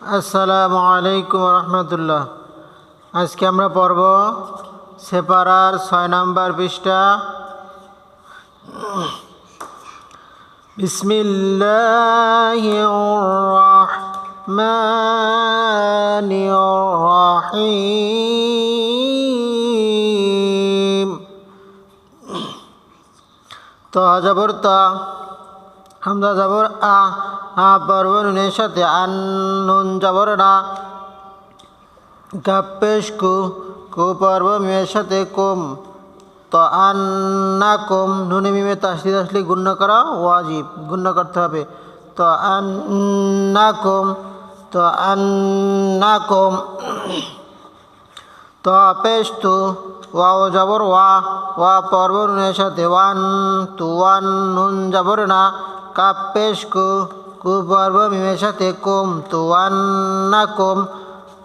আসসালামু আলাইকুম রহমতুল্লাহ। আজকে আমরা পড়ব সেপারার ছয় নম্বর পৃষ্ঠা। বিসমিল্লাহ রহমান রহিম। তো জবর তা, হামজা জবর আ। আ পর্ব নুনের সাথে আন জবর না কু পর্ব সাথে কুম তো আন্না কুম নুনে মিমে তাসলি তাসলি গুণ্য করা ওয়াজিব, গুণ্য করতে হবে। তো আন্না কুম তো আন্না কুম তো পেশ তু ওয়াও জবর ওয়া ওয়া পর্ব নুনের সাথে ওয়ান, তু ওয়ান, নুন জবর না কাপ কু কু পর্ব মিমের সাথে কুম তু ওয়ান না কুম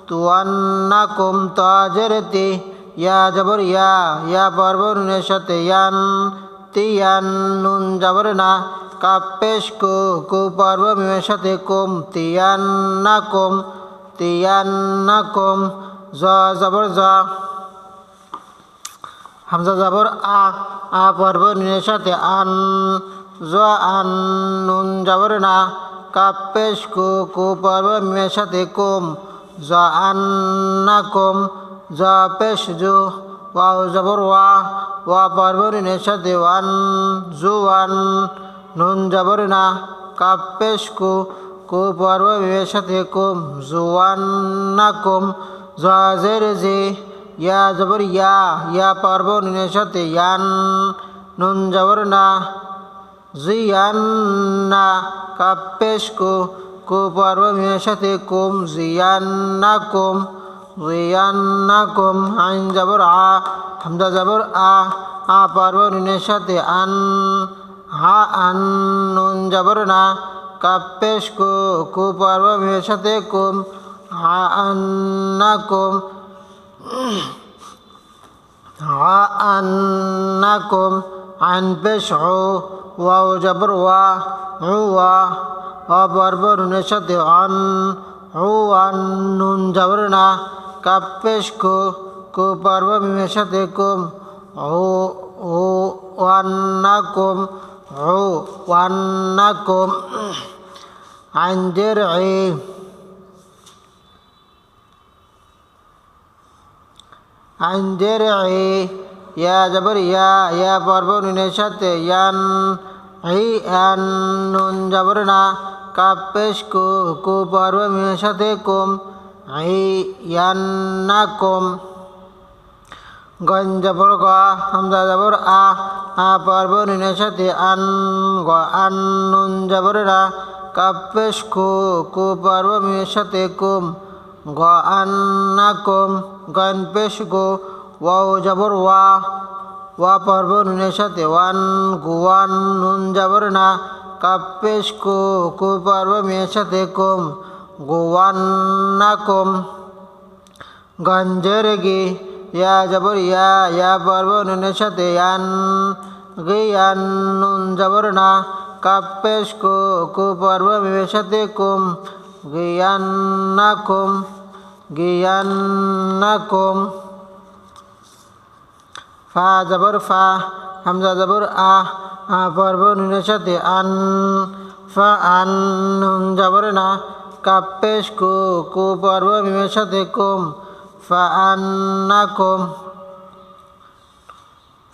তু ওয়ান না কুম তো আজরতি ইয়া জবর ইয়া ইয়া পর্ব নুনের সাথে ইয়ান, তিয়ান নুন জবর না কাপ পেশ কু কু পর্ব মিমের সাথে কুম তিয়ান না কুম তিয়ান না কুম জ জবর জ, হামজা জবর আ আ পর্ব নুনের সাথে আন নুন জবর না কাপ পেশ কু কু মিমের সাথে কুম জ আন না কুম জ পেশ জু ওয়াও জবর ওয়া ওয়া পর্ব নুনের সাথে ওয়ান জু ওয়ান নুন জবর না কু কু পর্ব সাথে কুম জুয়ান না কুম জের জে ইয়া জবর ইয়া ইয়া পর্ব নুনের ইয়ান নুন জবর জিয়ান না কাপেশ কু কু পর্ব সাথে কুম জিয়ান না কুম জিয়ান না কুম আইন জবর আ হামজা জবর আ আ পর্ব সাথে আন হা আন নুন জবর না কাপেশ কু কু পর্ব মিমের সাথে কুম হা আন না কুম عنكم عن بشعو واو جبر وا عوا وبربر نشد عن عوا نون جبرنا كبشكو كو برب مشدكم عو عو وانكم عو وانكم عن درعي ইয়া জবর, ইয়া ইয়া পর্ব নুনের সাথে, ইয়ান, হি অ্যান নুন জবর না কু কু পর্ব মিনের সাথে কুম, হি, ইয়ান না কুম। গন গ জবর আ আ পর্ব নুনের সাথে আন গ, আন নুন জবর না কু কু পর্ব মিনের সাথে কুম, গ, আন না কুম পেশ গো ওয়াও জবর ওয়া ওয়া পর্ব নুনের সাথে ওয়ান গুয়ান নুন জবর না কাপেশ কু কু পর্ব মেয়ের সাথে কুম গুয়ান না কুম গঞ্জের গি ইয়া জবর ইয়া ইয়া পর্ব নুনের সাথে ইয়ান গিয়ান নুন জবর না কাপেশ কু কু পর্ব মেয়ের সাথে কুম গিয়ান না কুম গিয়ান না কুম ফা জবর ফা, হামজা জবর আ আ পর্ব নুনের সাথে আন, ফা আন জবর না কাপেশ কু কু পর্ব মিমের সাথে কুম, ফা আন না কুম,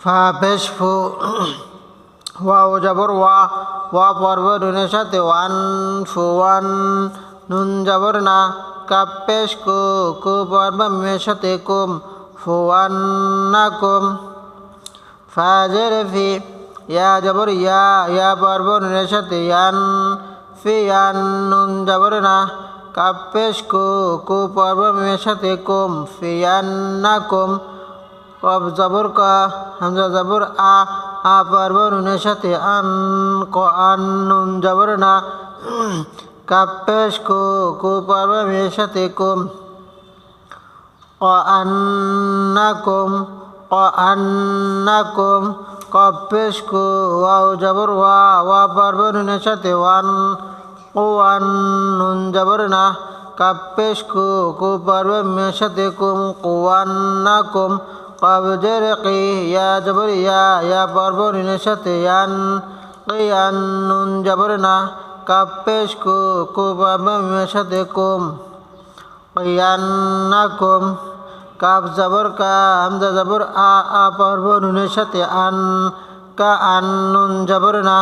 ফা পেশ ফু, ওয়াও জবর ওয়া ওয়া পর্ব নুনের সাথে ওয়ান, ফু ওয়ান, নুন জবর না কাপেশ কু কু পর্ব মিমের সাথে কুম, ফু ওয়ান না কুম। ফাজের ফি, ইয়া জবর ইয়া ইয়া পর্ব নুনের সাথে ইয়ান ফি ইয়ান নুন জবর না কাপেশ কু কু পর্ব মিমের সাথে কুম ফি ইয়ান না কুম কব জবর ক, হামজা জবর আ আ পর্ব নুনের সাথে আন, ক আন নুন জবর না কাপেশ কু কু পর্ব মিমের সাথে কুম, ক আন্নাকুম আন্নাকুম কপেশ কু ওয়াও জবর ওয়া ওয়া সাথে ওয়ান ও নুন জবর না কাপেশ কু কু পর্ব কুম কুয়ান্না কুম কবজের কি ইয়া জবর ইয়া ইয়া সাথে ইয়ান কিয়ান নুন জবর না কাপেশ কু কু পর্ব মিমের সাথে কুম কিয়ান্নাকুম কাপ জবর কা হামজা জবর আ আ পর্ব নুনের সাথে আন কা আন নুন জবর না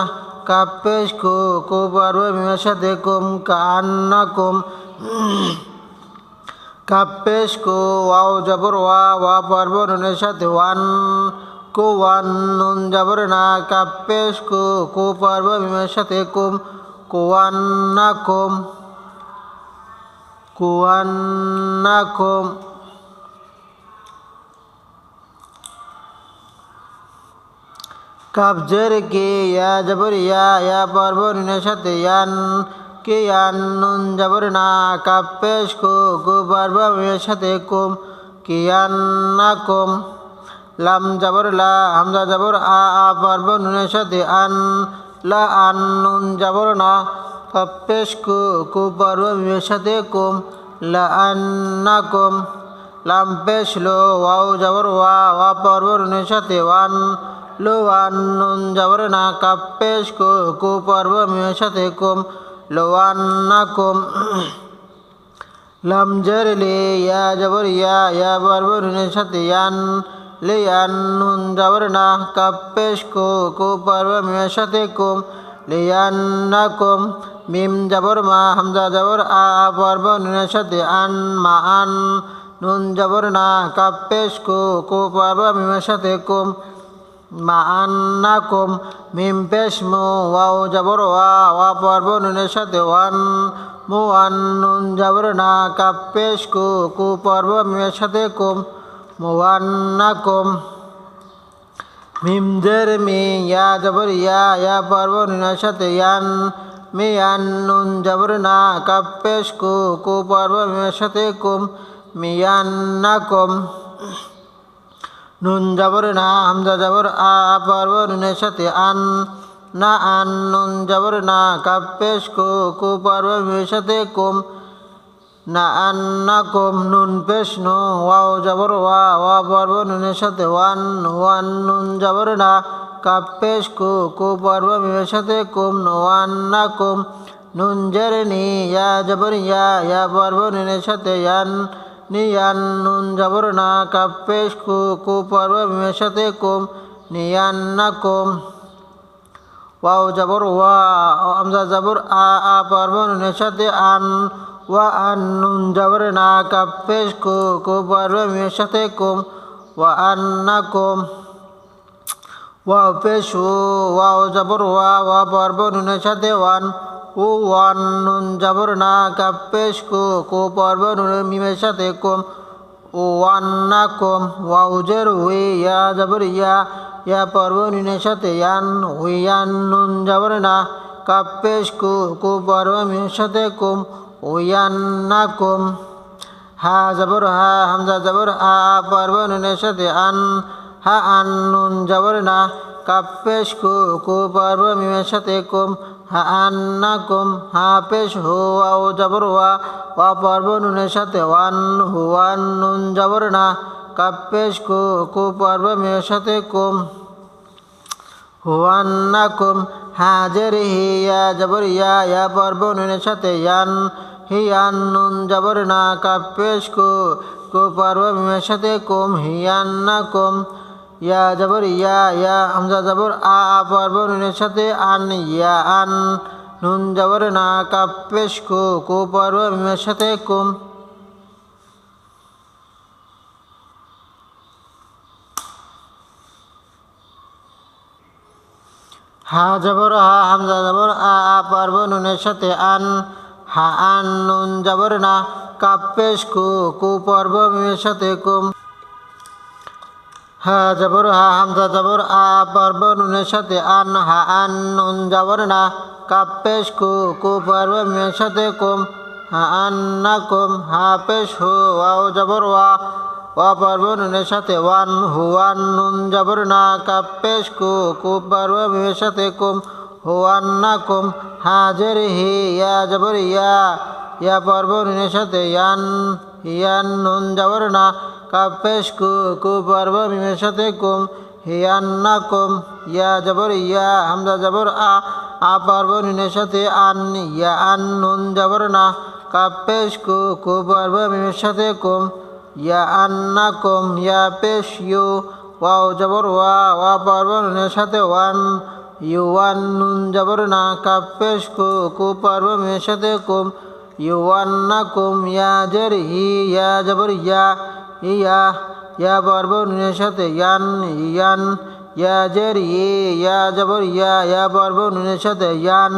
কাপ পেশ কু কু পর্ব মিমের সাথে কুম কা আন্না কুম কাপ পেশ কু ওয়াও জবর ওয়া ওয়া পর্ব নুনের সাথে ওয়ান কু ওয়ান নুন জবর না কাপ পেশ কু কু পর্ব মিমের সাথে কুম কুয়ান্না কুম কুয়ান্নাকুম কাবজের কে ইয়া জবর ইয়া ইয়া পর্ব নুনের সাথে ইয়ান, কে ইয়ান নুন জবর না, কাপ পেশ কু কু পর্ব নুনের সাথে কুম কিয়ান্নাকুম লাম জবর লা, হামজা জবর আ আ পর্ব নুনের সাথে আন, লা আন নুন জবর না কাপেশ কু কু পর্ব নুনের কুম, লা আন্নাকুম লাম পেশ লো, ওয়াও জবর ওয়া ওয়া পর্ব নুনের ওয়ান লো ওয়ান নুন জবর না কাপেশ কু কু পর্ব নুনের সাথে কুম লো আন্নাকুম লাম জের লে ইয়া জবর ইয়া ইয়া পর্ব নুনের সাথে ইয়ান লে ইয়ান নুন জবর না কাপেশ কু কু পর্ব মিমের সাথে কুম, লিয়ান্নাকুম। মিম জবর মা, হামজা জবর আ পর্ব নুনের আন, মা আন। নুন জবর না কাপেশ কু কু পর্ব মিমের কুম মা আন্নাকুম মিম পেশ মু ওয়াও জবর ওয়া ওয়া পর্ব নুনের সাথে ওয়ান। মু আন নুন জবর না কাপেশ কু কু পর্ব মিমের সাথে কুম মুয়ান্নাকুম মিম জের মি, ইয়া জবর ইয়া ইয়া পর্ব নুনের সাথে ইয়ান। মি ইয়ান নুন জবর না কাপেশ কু কু পর্ব মিমের সাথে কুম মিয়ান্নাকুম নুন জবর না হামজা জবর আ আ পর্ব নুনের সাথে আন, না আন নুন জবর না কাপেশ কু কু পর্ব মিমের সাথে কুম, না আন না আন্নাকুম নুন পেশ নু, ওয়াও জবর ওয়া ওয়া পর্ব নুনের সাথে ওয়ান ওয়ান নুন জবর না কাপ পেশ কু কু পর্ব মিমের সাথে কুম নোয়ান্নাকুম নুন জের নি, ইয়া জবর ইয়া ইয়া পর্ব নুনের সাথে ইয়ান নিয়ান নুন জবর না কাপ পেশ কু কু পর্ব সাথে কুম নিয়ান্নাকুম ওয়াও জবর ওয়া আমজা জবর আ আ পর্ব নুনের সাথে আন ওয়া আন নুন জবর না কাপেশ কু কু পর্ব সাথে কুম ওয়া আন্না কুম ওয়াও পেশ ওয়াও জবর ওয়া ওয়া পর্ব নুনের সাথে ওয়ান ও ওয়ান নুন না কাপেশ কু কু পর্ব নুনের মিমের সাথে কুম ও ওয়ান্না কুম ওয়াও জের হুই ইয়া ইয়া ইয়া পর্ব নুনের সাথে ইয়ান হুইয়ান নুন না কাপেশ কু কু পর্ব মিমের সাথে কুম ওয়ান্নাকুম হা জবর, হা হামজা জবর, আ পর্ব নুনের সাথে আন, হা আন নুন জবর না কাপেশ কু কু পর্ব মিমের সাথে কুম আন্নাকুম হা পেশ হু আও জবর ওয়া ওয়া পর্ব নুনের সাথে ওয়ান হুয়ান নুন জবর না। কাপেশ কু কু পর্ব মিমের সাথে কুম। হুয়ান্নাকুম হাজের হিয়া জবর ইয়া ইয়া পর্ব নুনের সাথে ইয়ান হিয়ান নুন জবর না। কাপেশ কু কু পর্ব মিমের সাথে কুম হিয়ান্না কুম ইয়া জবর, ইয়া ইয়া হামজা জবর, আ আ পর্ব নুনের সাথে আন, ইয়া, আন, নুন জবর না কাপেশ কু কু পর্ব মিমের সাথে কুম। হা জবর, হা হামজা জবর, আ আ পর্ব নুনের সাথে আন। হা, আন, নুন জবর না কাপেশ কু কু পর্ব মিমের সাথে কুম। হা জবর, হা হামজা জবর, আ পর্ব নুনের সাথে আন, হা আন, নুন জবর না। কাপেশ কু কু পর্ব মিমের সাথে কুম, হা আন না কুম, হা পেশ হু, ওয়াও জবর, ওয়া। ওয়া পর্ব নুনের সাথে ওয়ান হুয়ান নুন জবর না। কাপেশ কু কু পর্ব মিমের সাথে কুম হুয়ান না কুম হাজের হি, ইয়া জবর, ইয়া। ইয়া পর্ব নুনের সাথে ইয়ান ইয়ান, নুন যাবর না। কাপ পেশ কু কু পর্ব মিমের সাথে কুম হিয়ান্না কুম ইয়া যাবর ইয়া হামজা যাবর আ আ পর্ব সাথে আন ইয়া আন নুন যাবর না। কাপ পেশ কু কু পর্ব মিমের সাথে কুম, ইয়া আন্না কুম ইয়া পেশ ইউ, ওয়াও যাবর ওয়া ওয়া পর্ব সাথে ওয়ান, ইউ নুন যাবর না। কাপ পেশ কু কু পর্ব কুম, ইউ ওয়ান না কুম ইয়া জের হি, ইয়া যাবর ইয়া ইয়া ইয়া পর্ব নুনের সাথে ইয়ান ইয়ান, ইয়া জের ই ইয়া যাবর ইয়া ইয়া পর্ব নুনের সাথে ইয়ান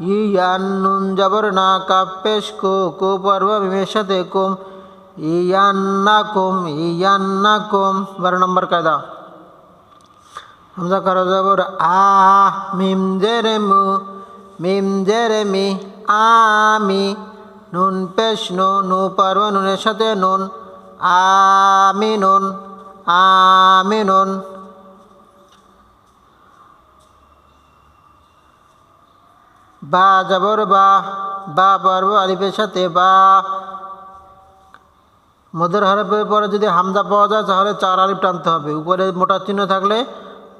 ইয়ান, নুন যাবর না, কাপ, পেশ, কু কু, পর্ব মিমের সাথে কুম ইয়ান্নাকুম ইয়ান্নাকুম বারো নম্বর কায়দা। হামজা করো যাবর আ, মিম জেরে মু, মিম জেরে মি আমি নুন, পেশ, নু নু, পারব, নুনের সাথে নুন আমি নুন আমি নুন বা যাবর বা বা পারব আলিফের সাথে বা। মদের হরফের পরে যদি হামজা পাওয়া যায়, তাহলে চার আলিফ টানতে হবে। উপরে মোটা চিহ্ন থাকলে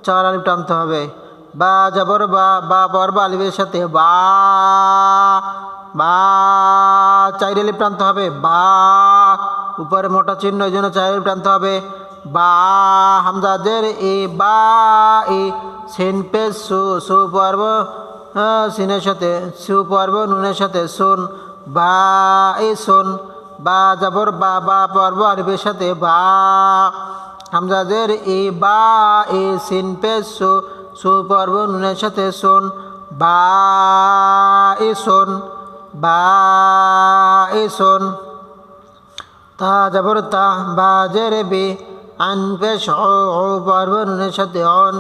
চার আলিফ টানতে হবে। বা যাবর বা বা পর বা আলিফের সাথে বা। বা চার আলিফ টানতে হবে। বা উপরে মোটা চিহ্ন এই জন্য আলিফ টানতে হবে। বা হামজা জের এ বা এ সেন পে সু সু পর্ব সিনের সাথে, সু পর্ব, নুনের সাথে, সুন, বা এ সুন, বা যাবর বা বা পর্ব আরবের সাথে, বা। হামজাদের এ বা এ সিন পে সু সু পর্ব, নুনের সাথে শোন বা এ শোন বা এ শোন তা যাবর তা বা জের বে আন পেশ ও পর্ব নুনের সাথে অন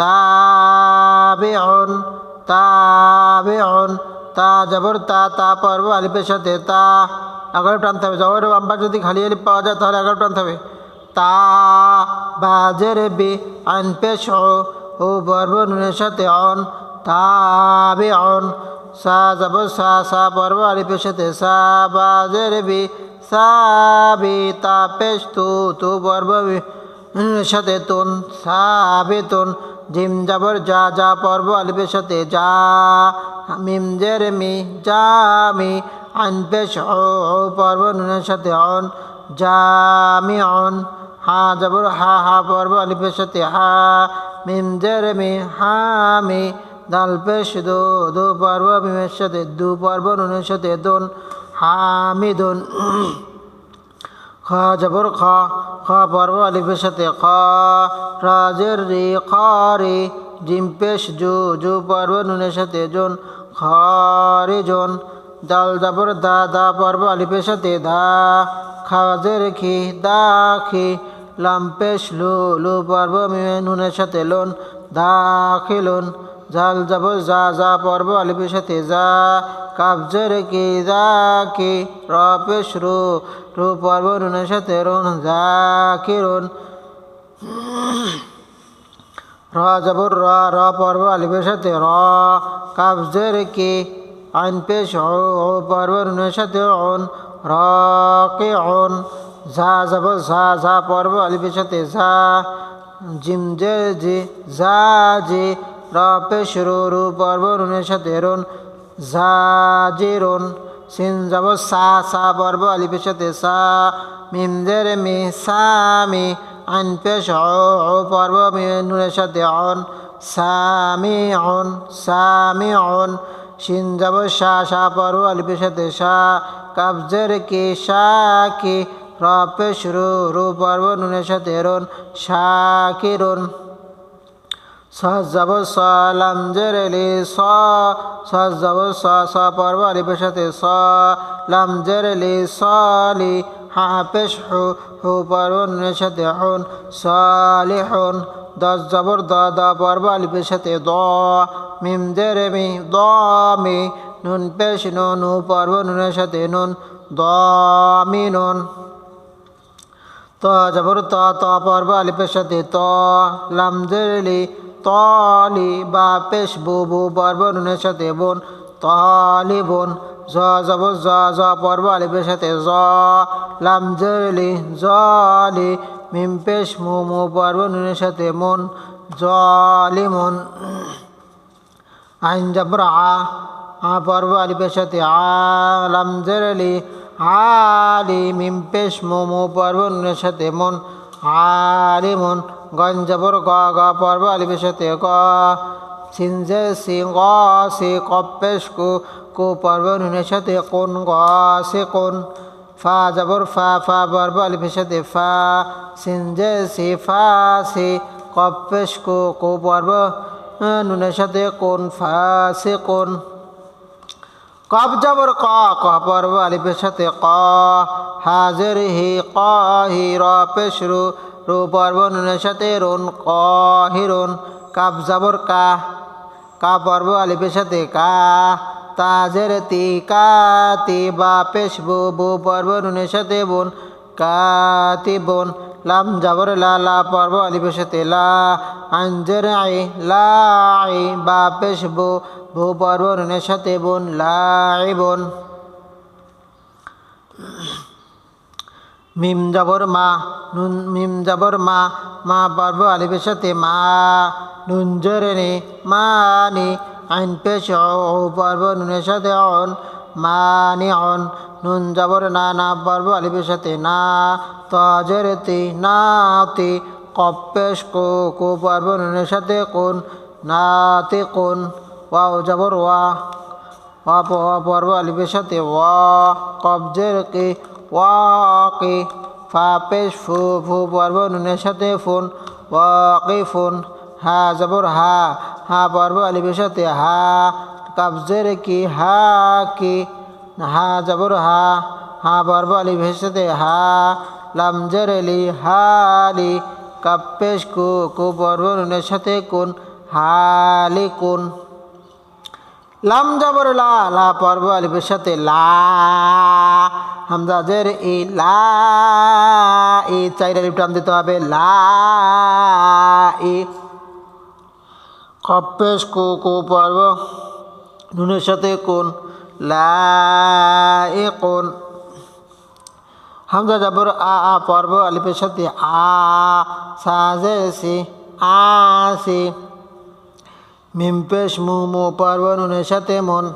তাবে অন তাবে অন তা যাবর তা তা পর্ব আলিপের সাথে তা এগারো টানতে হবে। জবর বাম্পার যদি খালি আলিপ পাওয়া যায় তাহলে এগারো টানতে হবে। তা বি আইন পেশ ও পর্ব সাথে অন তাবে সা যাব সা সা পর্ব আলিপের সাথে সা বি সা বি তা পেশ তু তু পর্ব সাথে তুন, সা বেতন জিম যাবর যা যা পর্ব আলিপের সাথে যা, মিম জের মি, যা মি, আন পেশ ও পর্ব নুনের সাথে অন জামি অন, হা যাবর হা হা পর্ব আলিপের সাথে হা, মিম জের মি, হা মি দাল পেশ দো পর্ব মিমের দু পর্ব নুনের সাথে দোন খ জবর খ খ পর্ব আলিফের সাথে খ, রাজের রে খ রে জিম জু জু পর্ব নুনের সাথে জোন খ রে জোন দাল জবর দা দা পর্ব আলিফের সাথে দা খাজের খি দা খি লাম পেশ লু লু পর্ব মিমে নুনের সাথে লোন দা খিলুন জাল জবর যা যা পর্ব আলিফের সাথে, যা কাবজের কি, যা, কি র পেশ রু রু পর্ব, নুনের সাথে, রুন, যা, কি, রুন। র জবর র র পর্ব আলিফের সাথে, র কাবজের কি, আইন পেশ, ও পর্ব নুনের সাথে, অন, র, কে, অন। ঝা জবর ঝা ঝা পর্ব আলিফের সাথে ঝা জিম, জে, জি ঝা জি পেশ রু রু পর্ব নুনের সাথে রুন ঝা সিন যাব সা সা পর্ব আলিফের সাথে সা মিম মি, সা, মি আইন পেশ পর্ব নুনের সাথে অন সামি অন সামি অন শিন যাব সা সা পর্ব আলিফের সাথে সা কাবজের কে, সা, কে র পেশ রু রু পর্ব নুনের সাথে রুন শাকিরুন সহজাব সালাম জেরেলি স সহজাব স স পর্ব আলিফের সাথে স জেরেলি সলি হা পেশ হু হু পর্ব সাথে হুন সালিহুন দশ জবর দ দ পর্ব আলিফের সাথে দ, মিম জেরে মি, দ মি, নুন পেশ নুন নু পর্ব সাথে নুন, দ মি নুন। ত জবর ত ত পর্ব আলিফের সাথে ত, লাম জেরেলি তলি বা পেশ বু বু পর্ব নুনের সাথে বোন, তলি বোন, জ জব, জ জ পর্ব সাথে জ, লাম জলি জ লি মিম পেশ মু মু পর্ব নুনের সাথে মন জলিমন আইন জবর, আ আ পর্ব আলিফের সাথে আলাম জেরলি আলি, মিম পেশ মো মো পর্ব নুনের সাথে মন আলিমন গন জবর গ গ পর্ব সাথে গ সিনজে সি গ সি কপেশ কু কু পর্ব সাথে কোন গ সে কোন ফা জবর ফা ফা পর্ব সাথে ফা সিনজে সি ফা সি কপেশ কু কু পর্ব সাথে কোন ফা সে কোন কব জবর ক ক পর্ব আলিফের ক হাজের হি ক হি র পেশ রু রু পর্ব নুনের সাথে রুন ক কাব জবর কা কা পর্ব আলিফের সাথে কা তাজের তি কা তি বা পেশ বু বু পর্ব নুনের সাথে বোন, কাতি বোন, লাম জবর লা লা পর্ব আলিফের সাথে লা আঞ্জের আই, লা আই বা পেশ বু ভূ পর্ব নুনের সাথে বোন লাই বোন। মিম জবর মা, নুন মিম জবর মা মা পর্ব আলিফের সাথে মা, নুন জরে নে, মা নি, আইন পেশ ও পর্ব নুনের সাথে অন, মা নি অন, নুন জবর না না পর্ব আলিফের সাথে না তজের তি, না তি কপেশ কো কো পর্ব নুনের সাথে কোন নাতে কোন, ওয়াও জবর ওয়া ওয়া প- ওয়া পর্ব আলিফের সাথে ওয়া কবজের কে ওয়া কে ফা পেশ ফু ফু পর্ব নুনের সাথে ফোন ওয়া কে ফোন হা, জবর, হা হা পর্ব আলিফের সাথে হা কবজের কি, হা কি, হা, জবর, হা হা পর্ব আলিফের সাথে হা, লামজের লি হালি কাপেশ, কু কু পর্ব নুনের সাথে কোন হালি কোন। লাম, জবর, লা লা পর্ব আলিফের সাথে লা হামজা জের ই লা ই চাইর টান দিতে হবে লা ই কপেশ কু কু পর্ব, নুনের সাথে কোন লা কোন। হামজা জবর আ আ পর্ব, আলিফের সাথে আ সাজে সি আসি মিম, পেশ, মু মু পর্ব, নুনের সাথে মন।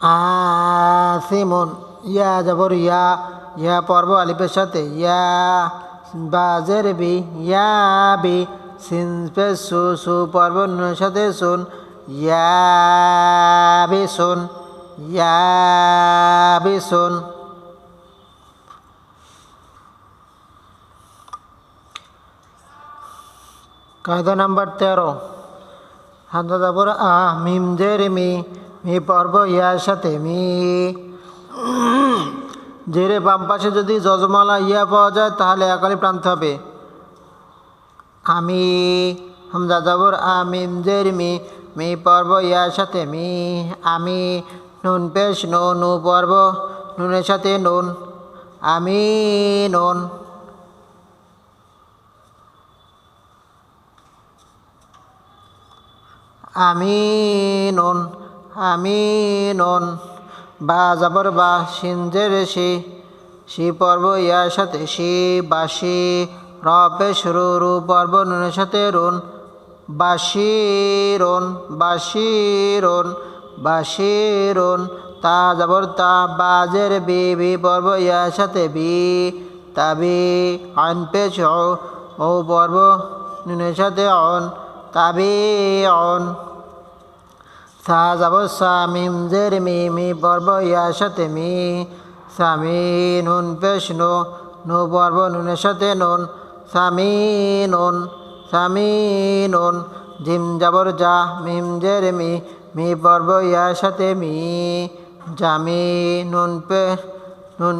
আসিমন, ইয়া জবর, ইয়া ইয়া পর্ব আলিফের সাথে, ইয়া বাজের বি, ইয়া বি, সিন সু সু পর্ব সাথে শুন ইয়া বি শুন ইয়া বি শুন কায়দা নাম্বার তেরো হামজা যাবর আ, মিম জের মি মি পর্ব ইয়ার সাথে মি। জেরে বাম পাশে যদি যজমালা ইয়া পাওয়া যায়, তাহলে একালি প্রান্ত হবে। আমি, হামজা যাবর আ মিম জের মি। মি পর্ব ইয়ার সাথে মি। আমি, নুন পেশ নো নু পর্ব। নুনের সাথে নুন। আমি, নুন। আমিনুন আমিনুন। বা যাবর বা সিনজের সি সি পর্ব ইয়ার সাথে সি বাসি রপে শুরু রু পর্ব নুনের সাথে রুন। বাসিরুন বাসিরুন বাসিরুন তা যাবর তা বাজের বি বি পর্ব ইয়ার সাথে বি তাবি আন ও ও পর্ব নুনের সাথে অন তাবি অন। সা যাব জের মি মি সাথে মি। সামি নুন পেশ নো পর্ব নুনের সাথে নুন। সামি নুন সামি নুন জিম যাবর যা মিম জের মি ইয়ার সাথে মি। জামি নুন পে, নুন,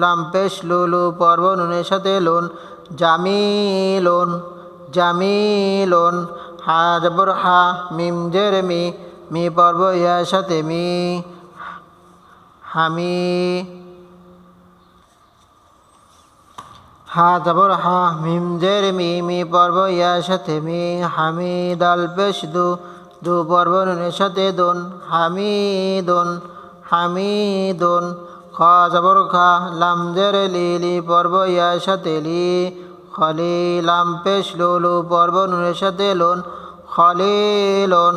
লাম পেশ লুলু পর্ব নুনের সাথে লোন। জামি লোন জামি লোন হা জবর হা, মিম জের মি মি পর্ব ইয়ার সাথে মি হামি হা জবর হা মিম জের মি মি পর্ব ইয়ার সাথে মি হামি দাল পেশ দু দু পর্ব নুনের সাথে দোন হামি দোন হামিদুন হামিদুন খ জবর খা লাম জের লি লি পর্ব ইয়ার সাথে লি খলি লাম পেশ লুলু পর্ব নুনের সাথে লোন খলিলুন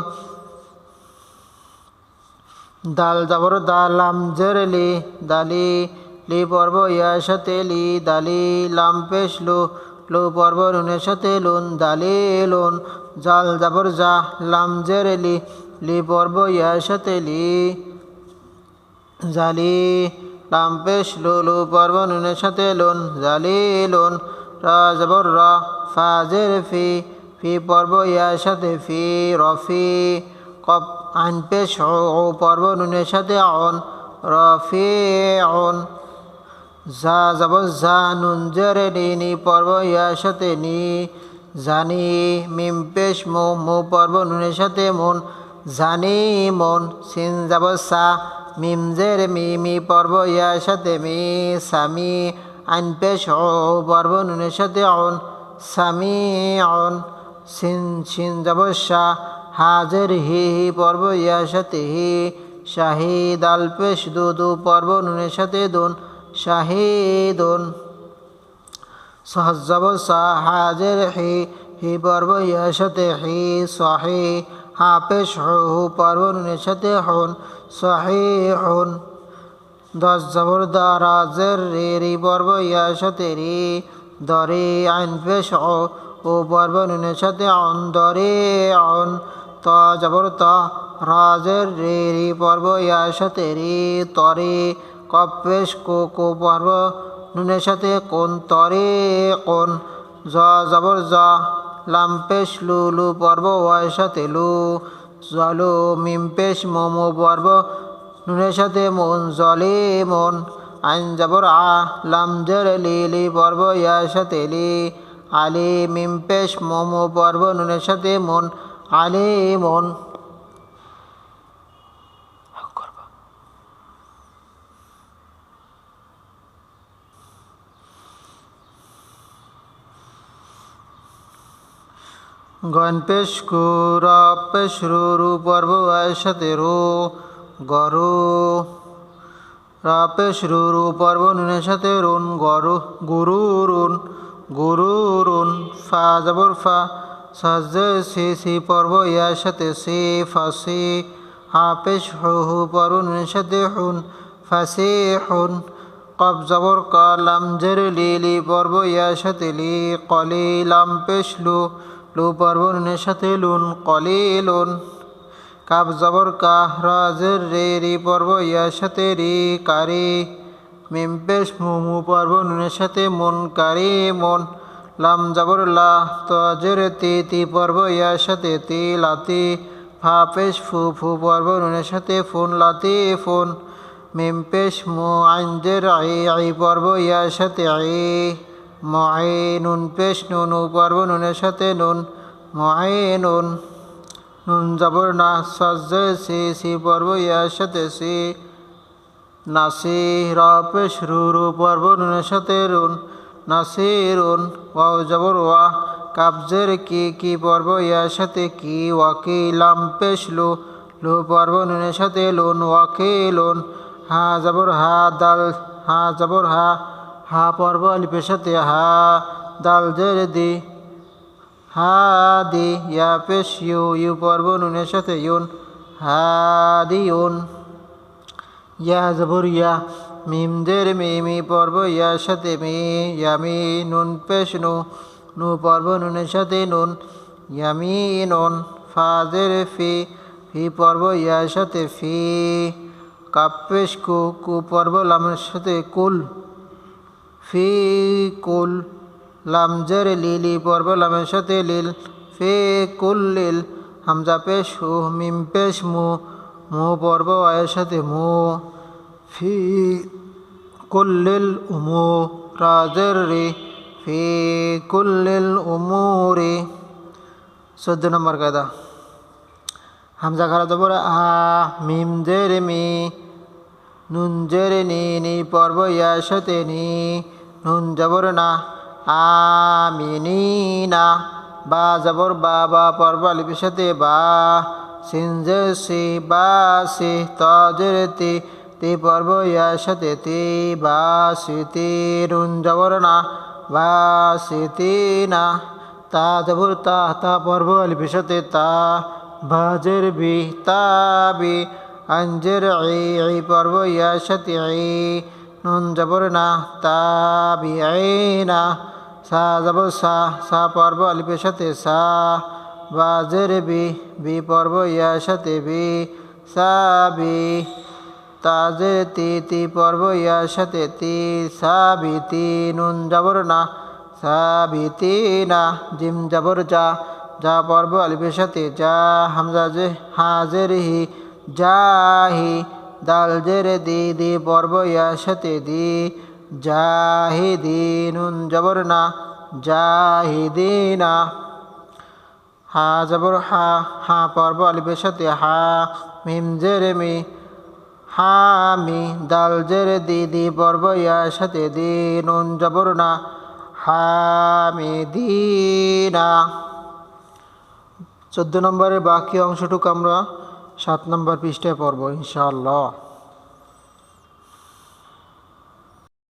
দাল জবর দালাম জেরলি, দালি, লি পর্ব ইয়ার সাথে লি, দালি লাম পেশ লু লু পর্ব নুনের সাথে লুন, দালি লুন, জাল জবর জা লাম জের লি পর্ব ইয়ার সাথে লি, জালি লাম পেশ লু লু পর্ব নুনের সাথে লুন, জালি লুন, রা জবর রা ফা জের ফি ফি পর্ব ইয়ার সাথে ফি রফি কপ আইন পেশ ও পর্ব নুনের সাথে অন রফি অন জা যাব জা নুন জেরে নি পর্ব ইয়ার সাথে নি। জানি মিম পেশ মো মো পর্ব নুনের সাথে মন। জানি মন, সিন যাব সা মিম জের মি মি পর্ব ইয়ার সাথে মি। সামি আইন পেশ ও পর্ব নুনের সাথে অন সামি অন সিন সিন যাব শাহ হাজের হি হি পর্ব ইয়ার হি। শাহিদ আল পেশ দু দু পর্ব নুনের সাথে দোন। শাহিদুন। সহজব হাজের হি হি পর্ব ইয়ার হি। সহি হা পেশ হু পর্ব নুনের সাথে হন। সহি হন। দশ জবর দারাজের রে রি পর্ব ইয়ার রি। দরে আইন পেশ ও পর্ব নুনের সাথে অন দরে অন ত জবর ত রাজের রে রি পর্ব ইয়ার সাথে রি তরে। কপ পেশ কো কো পর্ব, নুনের সাথে কোন তরে? কোন? জ জবর জ। লাম পেশ লু লু পর্ব ওয়ার সাথে লু। জলু মিম পেশ মোমো পর্ব, নুনের সাথে মন জলে মন। আইন জবর আ। লাম জের লি লি পর্ব ইয়ার সাথে লি। আলি মিম পেশ মোমো পর্ব, নুনের সাথে মন আলি মন গন পেশ পর্ব আয়ের সাথে রু, গরু। রা পেশ রু রু পর্ব নুনের সাথে রুন, গরু গুরু, রুন, ফা, জবর ফা সাজে সি সি পর্ব ইয়ার সাথে সি ফাসি হা পেশ হু হু পর্ব নুনের সাথে হুন ফাসি হুন কব জবর কা জের লি লি পর্ব ইয়ার লি কলি লাম পেশ লু লু পর্ব সাথে লুন কলি লুন কাব জবর কা রাজের রে রি পর্ব ইয়ার সাথে রি কারি মিম মুমু পর্ব সাথে মন কারি মন লাম জবর লা তজের তি তি পর্ব ইয়ার সাথে তি লাতি ফা পেশ ফু ফু পর্ব নুনের সাথে ফোন, লাতি ফোন, মিম পেশ মু আইনজের আই আই পর্ব ইয়ার সাথে আই মআই নুন পেশ নুন উ পর্ব নুনের সাথে নুন মআই নুন নুন জবর না সজ্জে সি সি পর্ব ইয়ার সাথে সি নাসি র পেশ রু রু পর্ব নুনের সাথে রুন নাসিরুন ওয়াও জবর ওয়া। কাবজের কি কি পর্ব ইয়ার সাথে কি? ওয়াকিলাম পেশ লু লু পর্ব নুনের সাথে লুন, ওয়াকিলুন। হা জবর হা, দাল, হা জবর হা। হা পর্ব আলিপের সাথে হা, দাল জের দি। হা দি, ইয়া পেশ ইউ ইউ পর্ব নুনের সাথে ইউন। হা দি ইউন। ইয়া জবর ইয়া। মিম দের মি মি পর্ব ইয়ার সাথে মি, ইয়ামি নুন পেশ নু নু পর্ব নুনের সাথে নুন, ইয়ামি নুন ফাজের ফি ফি পর্ব ইয়ার সাথে ফি, কাপ পেশ কু কু পর্ব লামের সাথে কুল, ফি কুল, লামজের লিলি পর্ব লামের সাথে লিল, ফি কুল লিল, হামজা পেশ হু, মিম পেশ মু মু পর্ব আয়ের সাথে মু, ফি উমু রাজের রে ফি কুল্লিল উমুরে। চোদ্দ নম্বর কায়দা। হামজা খারা জবর আ মিম জেরে মি, নুন জেরে নি নি পর্ব ইয়ার সাথে নি, নুন জবর না আমিনি না বা জবর, বা বা পর্ব আলিপের সাথে বা সিনজে সি বাসি তজের তি তি পর্ব সাথে তি বাসিতি নুন জবর না। তা জবর তা তা পর্ব সাথে তা বাজের বি তাবি আঞ্জের ই ই পর্ব ইয়া সাথে ই নুন জবর না তাবি না। সা জবর সা সা পর্ব আলিফের সা, বাজের বি বি পর্ব ইয়ার সাথে বি। সা বি তাজের তি তি পর্ব ইয়ার সাথে তি সা বি তি নুন জবর না সা বি না, জিম জবর যা যা পর্ব আলিফের সাথে, যা হামজা যে হাজের হি জাহি দাল জের দি দি পর্ব ইয়ার সাথে দি জাহিদিনুন জবর না জাহিদিনা হা জবর হা হা পর্ব আলিফের সাথে, হা, মিম জেরে মি হা মি দাল জের দিদি ইয়ার সাথে দিন জবর না হামিদিনা চোদ্দ নম্বরের বাকি অংশটুকু আমরা সাত নম্বর পৃষ্ঠায় পড়ব, ইনশাআল্লাহ।